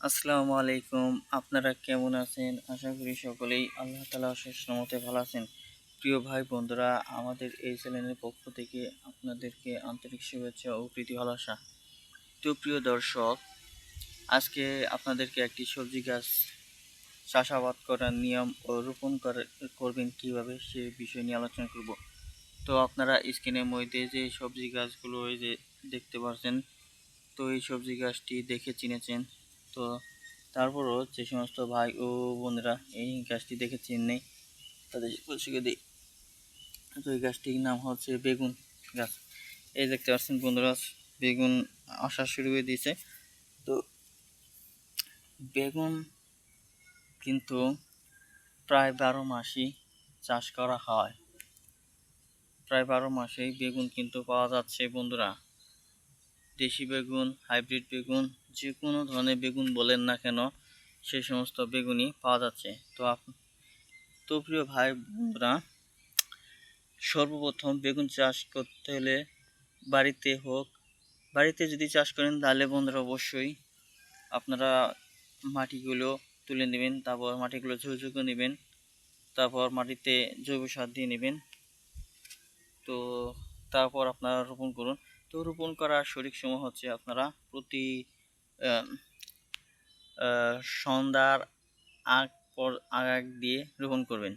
আসসালামু আলাইকুম। আপনারা কেমন আছেন? আশা করি সকলেই আল্লাহ তালা অশেষ রহমতে ভালো আছেন। প্রিয় ভাই, বন্ধুরা, আমাদের এই চ্যানেলের পক্ষ থেকে আপনাদেরকে আন্তরিক শুভেচ্ছা ও প্রীতি ভালোবাসা। তো প্রিয় দর্শক, আজকে আপনাদেরকে একটি সবজি গাছ চাষাবাদ করার নিয়ম ও রোপণ করা- করবেন কীভাবে সে বিষয় নিয়ে আলোচনা করব। তো আপনারা স্ক্রিনের মধ্যে যে সবজি গাছগুলো যে দেখতে পাচ্ছেন তো এই সবজি গাছটি দেখে চিনেছেন। তো তারপরও যে সমস্ত ভাই ও বোনেরা এই গাছটি দেখে চিনে তাদের শিখে দিই তো এই গাছটির নাম হচ্ছে বেগুন গাছ। এই দেখতে পাচ্ছেন বন্ধুরা, বেগুন আসা শুরু হয়ে দিয়েছে। তো বেগুন কিন্তু প্রায় বারো মাসই চাষ করা হয়। প্রায় বারো মাসেই বেগুন কিন্তু পাওয়া যাচ্ছে বন্ধুরা। দেশি বেগুন, হাইব্রিড বেগুন যে কোনো ধরনের বেগুন বলেন না কেন সেই সমস্ত বেগুনই পাওয়া যাচ্ছে। তো আপ, তো প্রিয় ভাই বোনরা, সর্বপ্রথম বেগুন চাষ করতে হলে বাড়িতে হোক, বাড়িতে যদি চাষ করেন তাহলে বন্ধুরা অবশ্যই আপনারা মাটিগুলো তুলে নেবেন, তারপর মাটিগুলো ঝুঁঝুকে নেবেন, তারপর মাটিতে জৈব সার দিয়ে নেবেন। তো তারপর আপনারা রোপণ করুন। তো রোপণ করার সঠিক সময় হচ্ছে আপনারা প্রতি সন্ধ্যার আগ পর, আগ দিয়ে রোপণ করবেন।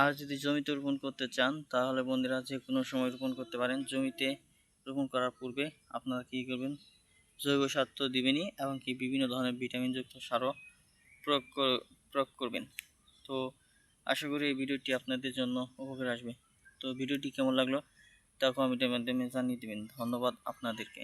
আর যদি জমিতে রোপণ করতে চান, তাহলে বন্ধুরা যে কোনো সময় রোপণ করতে পারেন। জমিতে রোপণ করার পূর্বে আপনারা কী করবেন? জৈব সার তো দিবেনই, এবং কি বিভিন্ন ধরনের ভিটামিনযুক্ত সারও প্রয়োগ প্রয়োগ করবেন। তো আশা করি এই ভিডিওটি আপনাদের জন্য উপকার আসবে। তো ভিডিওটি কেমন লাগল? তা কমেন্টের মাধ্যমে জানিয়ে দেবেন। ধন্যবাদ আপনাদেরকে।